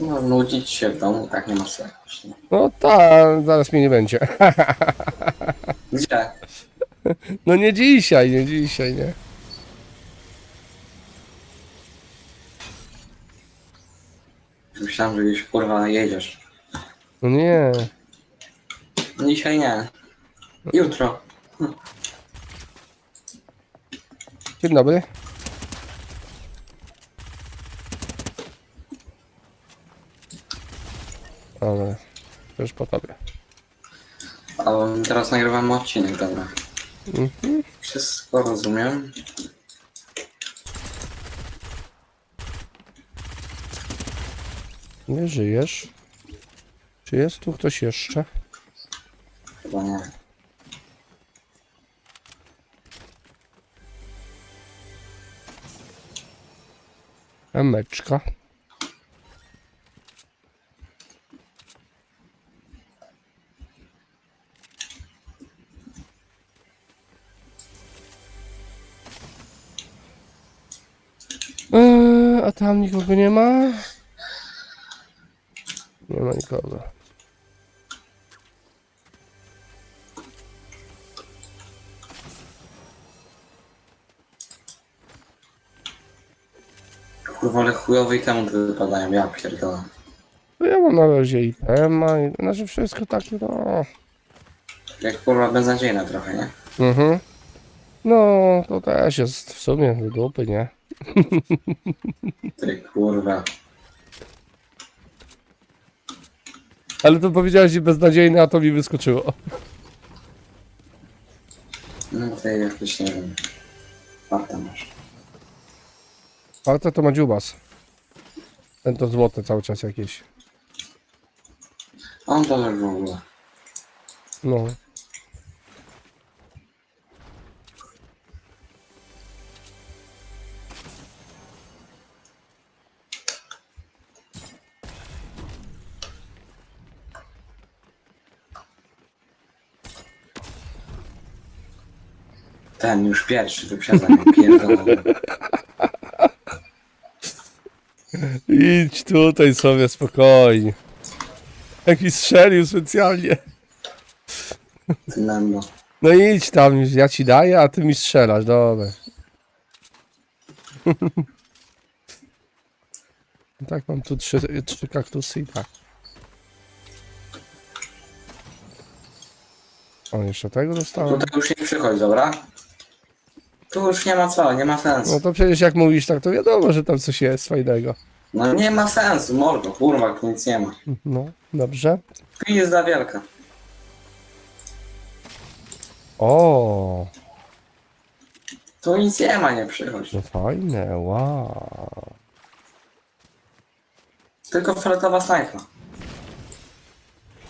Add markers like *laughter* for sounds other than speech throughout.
No, nudzić się w domu, tak nie ma sensu. nie? No tak, zaraz mnie nie będzie. *laughs* Gdzie? No nie dzisiaj, nie dzisiaj, nie. Myślałem, że gdzieś kurwa jedziesz. No nie. Dzisiaj nie. Jutro. Dzień dobry. Ale też po tobie. A teraz nagrywamy odcinek, dobra. Mhm. Wszystko rozumiem. Nie żyjesz. Czy jest tu ktoś jeszcze? Chyba nie. Emeczka. A tam nikogo nie ma? Nie ma nikogo. Kurwa, ale chujowe itemy wypadają, ja pierdolę. No ja mam na razie i PMA, i znaczy wszystko takie no. Jak kurwa beznadziejne trochę, nie? Mhm. No, to też jest w sumie do dupy, nie? Ty kurwa. Ale to powiedziałeś i beznadziejne, a to mi wyskoczyło. No ty jakoś nie wiem. Warta masz. Ale to ma dziubas. Ten to złote cały czas jakieś. On to w ogóle. No. Ten już pierwszy wyprzedza mnie pierdolę. Idź tutaj sobie spokojnie. Jaki strzelił specjalnie. Ty Nando. No idź tam, ja ci daję, a ty mi strzelasz, dobra. I tak mam tu trzy, trzy kaktusy i tak. O, jeszcze tego dostałem. Tutaj już nie przychodź, dobra? Tu już nie ma co, nie ma No sensu. to przecież jak mówisz tak, to wiadomo, że tam coś jest fajnego. No nie ma sensu, mordo, kurwa, tu nic nie ma. No, dobrze. Pizda wielka. O, Tu nic nie ma, nie przychodź. no fajne, wow. Tylko fioletowa snajpa.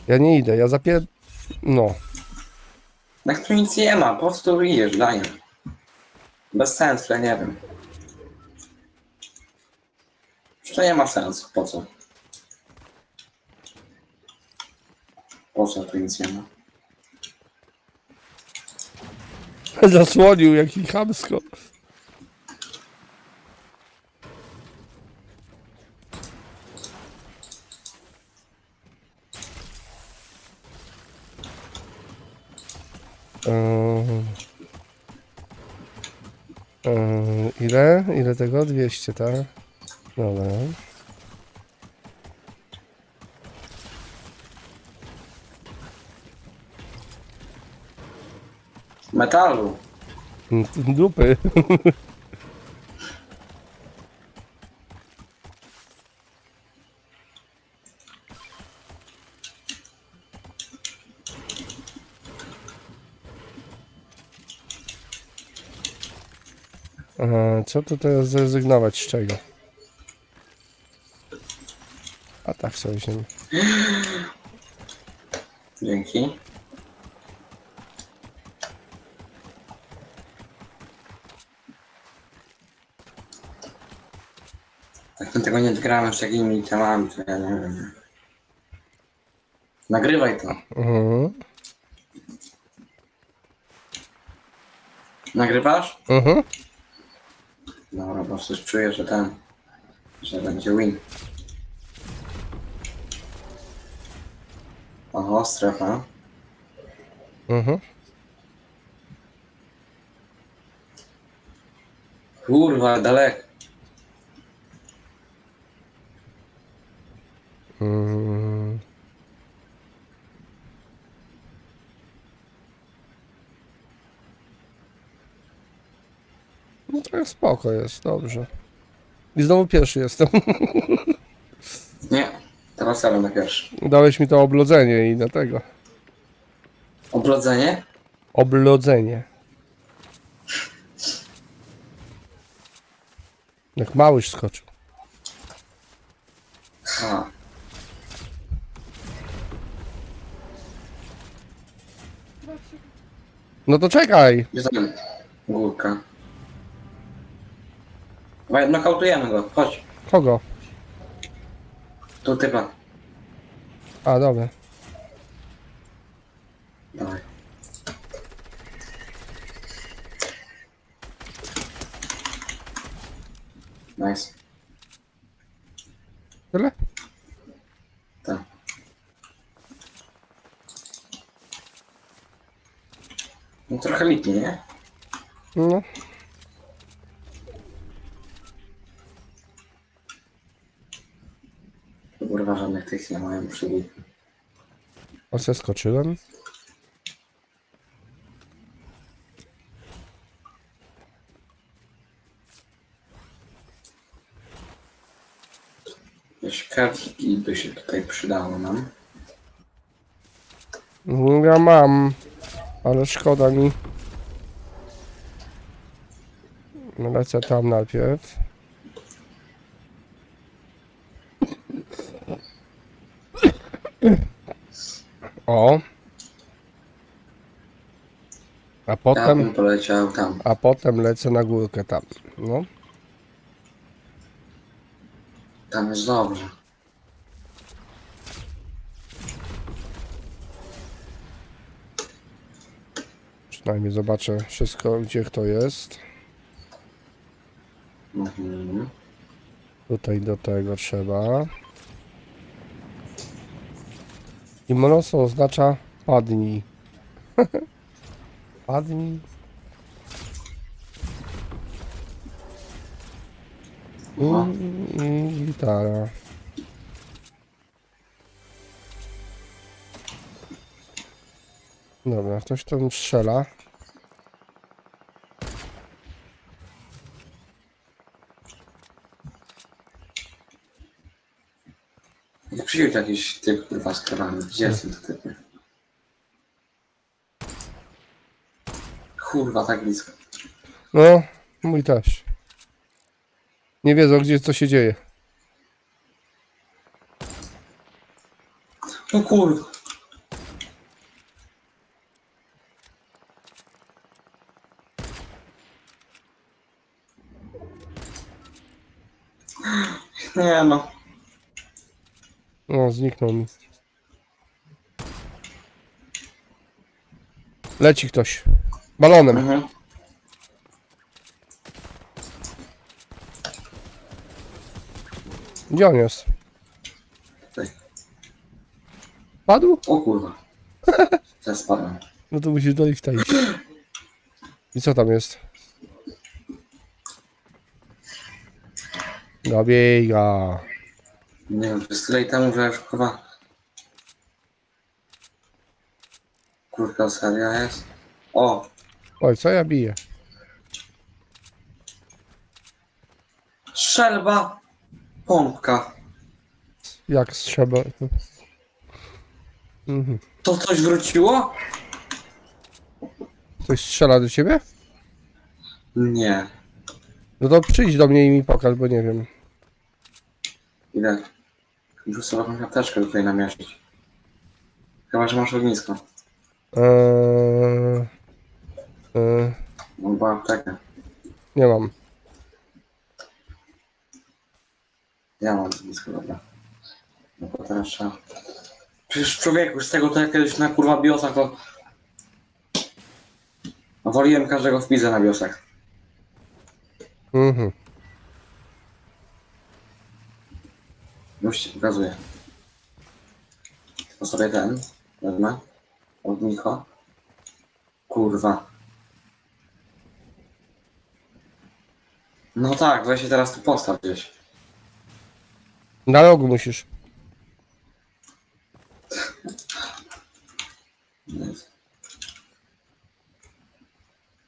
Ja nie idę, ja zapier... No. Jak tu nic nie ma, po co tu idziesz, Daniel? Bez sensu, ja nie wiem. To nie ma sensu, po co? Po co tu nic nie ma? Zasłonił jaki chamsko. Ile? Ile tego? 200, tak? Dobra. Metalu! Dupy. *laughs* Aha, co tu teraz zrezygnować z czego? A tak sobie się... Dzięki. Jak my tego nie gramy z takimi temami, to ja nie wiem. Nagrywaj to. Mhm. Nagrywasz? Mhm. Dobra, bo coś czuję, że ten, że będzie win. Oho, strefa. Mhm. Kurwa, daleko. Mm. No jest spoko jest, dobrze. I znowu pierwszy jestem. *laughs* Nie, teraz ja będę pierwszy. Dałeś mi to oblodzenie i dlatego. Oblodzenie? Oblodzenie. Jak małyż skoczył. Ha. No to czekaj. Gdzie tam górka? Nokautujemy go, chodź. Kogo? Tu typa. A, dobra. Dawaj. Nice. Tyle? Tak. No trochę lipi, nie? No. Tych nie mają przygód. O, se skoczyłem. Jakieś kartki by się tutaj przydało nam. Ja mam, ale szkoda mi. Lecę tam najpierw. O. A Ja potem, poleciał tam. a potem lecę na górkę tam. No. Tam jest dobrze. Przynajmniej zobaczę wszystko, gdzie kto jest. Mhm. Tutaj do tego trzeba. I mocno oznacza padnij. *laughs* padnij. I, I gitara. Dobra, ktoś tam strzela. Nie przyjął jakiś typ kurwa z krowami. Gdzie są te typy? Kurwa, tak blisko. No, mój też. Nie wiedzą, gdzie co się dzieje. No kurwa. Nie no. No, zniknął mi. Leci ktoś. Balonem. Mhm. Gdzie on jest? Tutaj. Padł? O kurwa. *laughs* Teraz spadłem. No to musisz do lifta iść. I co tam jest? Dobiega. Nie wiem, jest tyle i temu, że już kurwa... Kurka seria jest. O! Oj, co ja biję? Strzelba! Pompka. Jak trzeba. Mhm. To coś wróciło? Ktoś strzela do ciebie? Nie. No to przyjdź do mnie i mi pokaż, bo nie wiem. Idę. Muszę sobie jakąś apteczkę tutaj namieszać. Chyba, że masz ognisko. Eee, eee, Mam bo aptekę. nie mam. Ja mam ognisko, dobra. No to teraz trzeba... Przecież człowieku, z tego to ja kiedyś na kurwa biosach to... Woliłem każdego w pizę na biosach. Mhm. Już ci pokazuję. To sobie ten. Wezmę. Od Micho. Kurwa. No tak, weź się teraz tu postaw gdzieś. Na rogu musisz.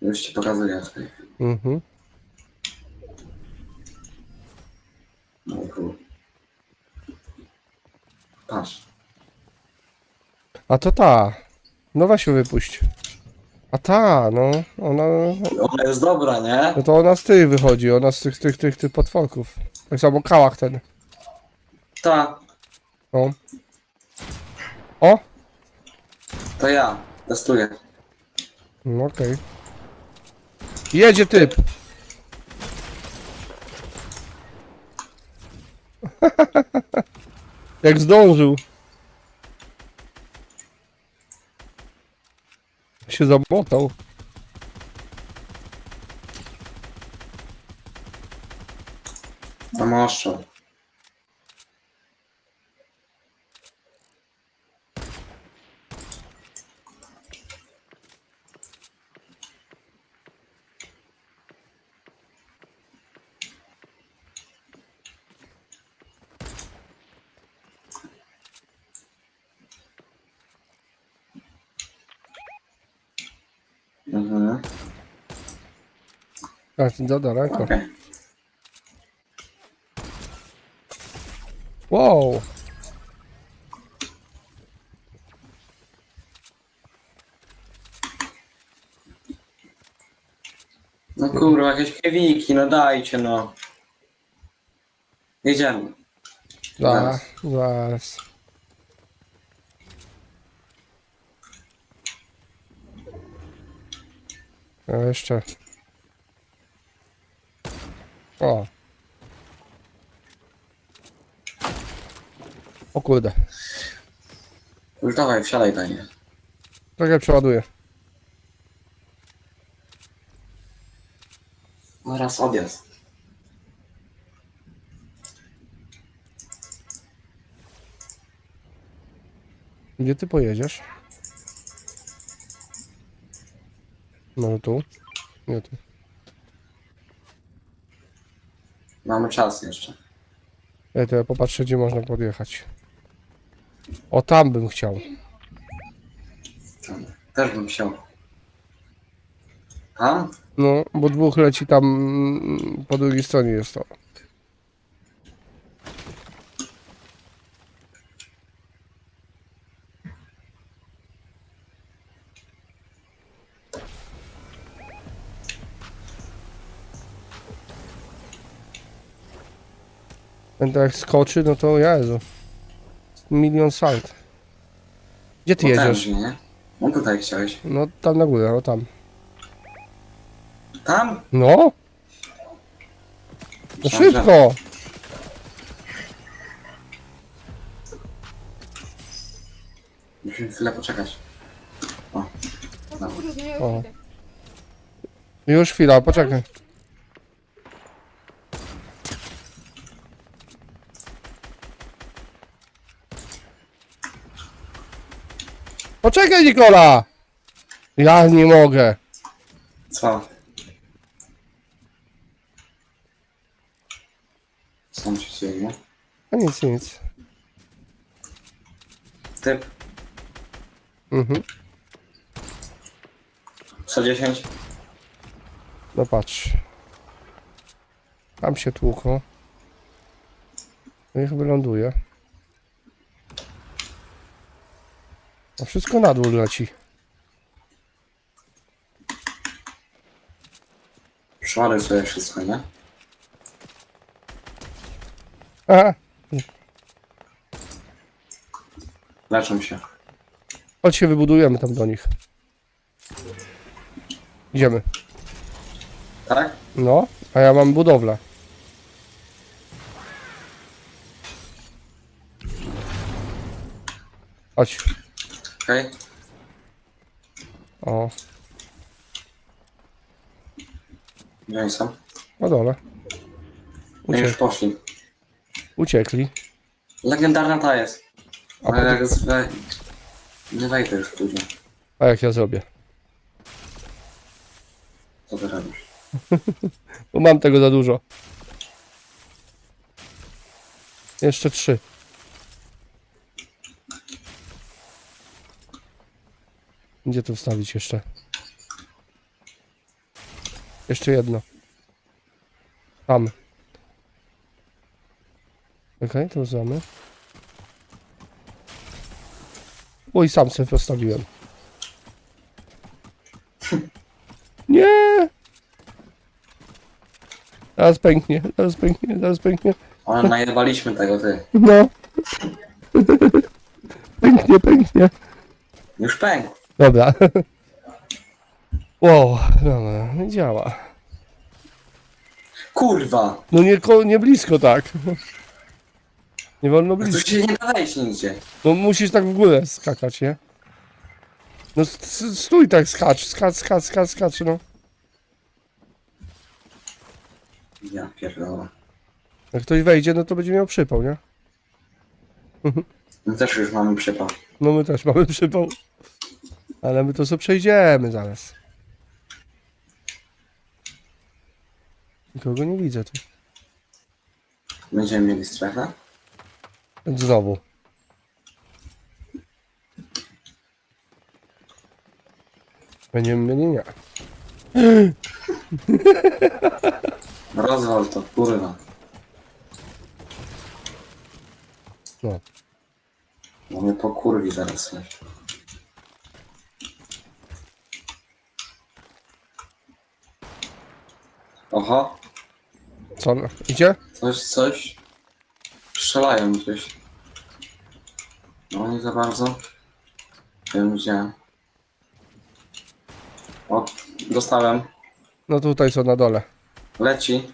Już ci pokazuję tutaj. Mhm. No. Patrz. A to ta. No weź ją wypuść. A ta, no. Ona. Ona jest dobra, nie? No to ona z tych wychodzi, ona z tych, tych, tych, tych potworków. Tak samo kałach ten. Ta, No. O! to ja. Testuję. No okej. Jedzie typ. *laughs* Jak zdążył. Się zamotał. Zamaszczał. Mhm, Tak, do daleko. okej. Wow. No kurwa, jakieś kiewiki, no dajcie no. Jedziemy. Zaraz, zaraz. A jeszcze. O. O kurde. Już dawaj, wsiadaj panie. Trochę przeładuję. Zaraz odjazd. Gdzie ty pojedziesz? No tu. Nie tu. Mamy czas jeszcze. Ja to ja popatrzę, gdzie można podjechać. O, tam bym chciał. Tam. Też bym chciał. Tam? No, bo dwóch leci tam mm, po drugiej stronie jest to. Tak jak skoczy, no to Jezu. Milion salt. Gdzie ty jedziesz? Potężnie, nie? No tutaj chciałeś. No tam na górę, no tam. Tam? No? No Myślałem, że- szybko! Musimy chwilę poczekać. O. Dobra. Kurde, ja O. już idę. Już chwila, poczekaj. Poczekaj, Nikola! Ja nie mogę. Co? Co tam się dzieje? A nic, nic. Typ. Mhm. 110. No patrz. Tam się tłuką. Niech wyląduje. A wszystko na dół leci. Przeładuj sobie wszystko, nie? Aha, Leczą się. chodź się wybudujemy tam do nich. Idziemy. Tak? No, a ja mam budowlę. Chodź. Okej. O, Gdzie oni są? na dole. No już Uciek, poszli. uciekli. Legendarna ta jest. A Ale potem- jak z... we- Nie wejdę już tu. A jak ja zrobię? Co ty robisz? *laughs* Bo mam tego za dużo. Jeszcze trzy. Gdzie tu wstawić jeszcze? Jeszcze jedno. Tam. Okej, to znamy. Oj, sam sobie postawiłem. Nie! Zaraz pęknie, zaraz pęknie, zaraz pęknie. Ale najebaliśmy tego, ty. No. *laughs* pęknie, pęknie. Już pęk. Dobra. *laughs* Wow, dobra, nie działa. Kurwa! No nie, ko- nie blisko tak. Nie wolno Tu blisko. się nie da wejść nigdzie. No musisz tak w górę skakać, nie? No st- st- stój tak, skacz, skacz, skacz, skacz, skacz, no. Ja pierdolę. Jak ktoś wejdzie, no to będzie miał przypał, nie? My też już mamy przypał. No my też mamy przypał. Ale my to sobie przejdziemy zaraz. Nikogo nie widzę tu. Będziemy mieli strefę? Znowu. Będziemy mieli nie. *laughs* Rozwal to, kurwa. No. Bo mnie pokurwi zaraz coś. Oho, Co? Idzie? coś, coś. Strzelają gdzieś. No nie za bardzo. Wiem gdzie. O, dostałem. No tutaj są na dole. Leci.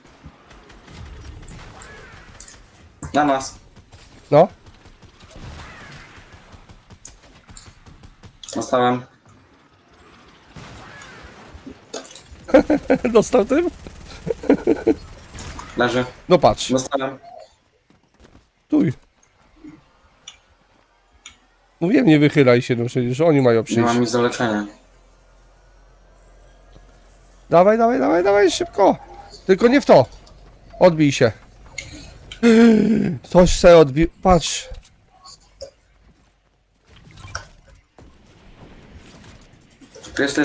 Na nas. No. Dostałem. *laughs* Dostał tym? Leży. No patrz. Dostałem. Tuj. Mówiłem, nie wychylaj się, no przecież oni mają Nie przyjść. mam nic do leczenia. Dawaj, dawaj, dawaj, dawaj, szybko. Tylko nie w to. Odbij się. *gasps* Coś se odbił. Patrz. Tu jest.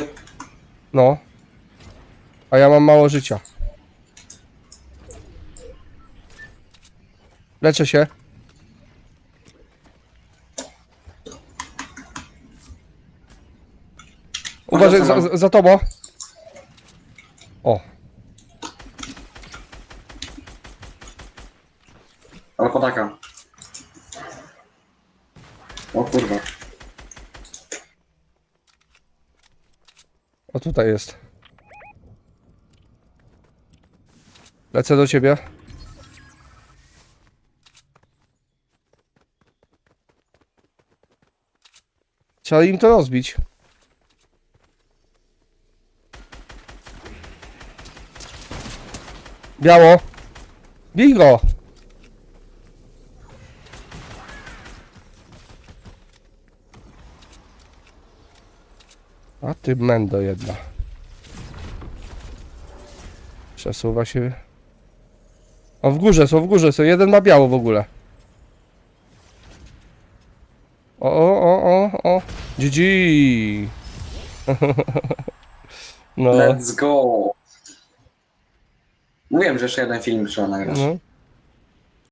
No. A ja mam mało życia. Leczę się. Uważaj za, za, za tobą. O, Ale podaka. O kurwa. o tutaj jest. Lecę do ciebie. Trzeba im to rozbić. Biało. Bij go. A ty mendo jedna. Przesuwa się. O, w górze są, w górze są. Jeden ma biało w ogóle. O, o, o, o. GG. *laughs* no, Let's go. Mówiłem, że jeszcze jeden film trzeba nagrać. no.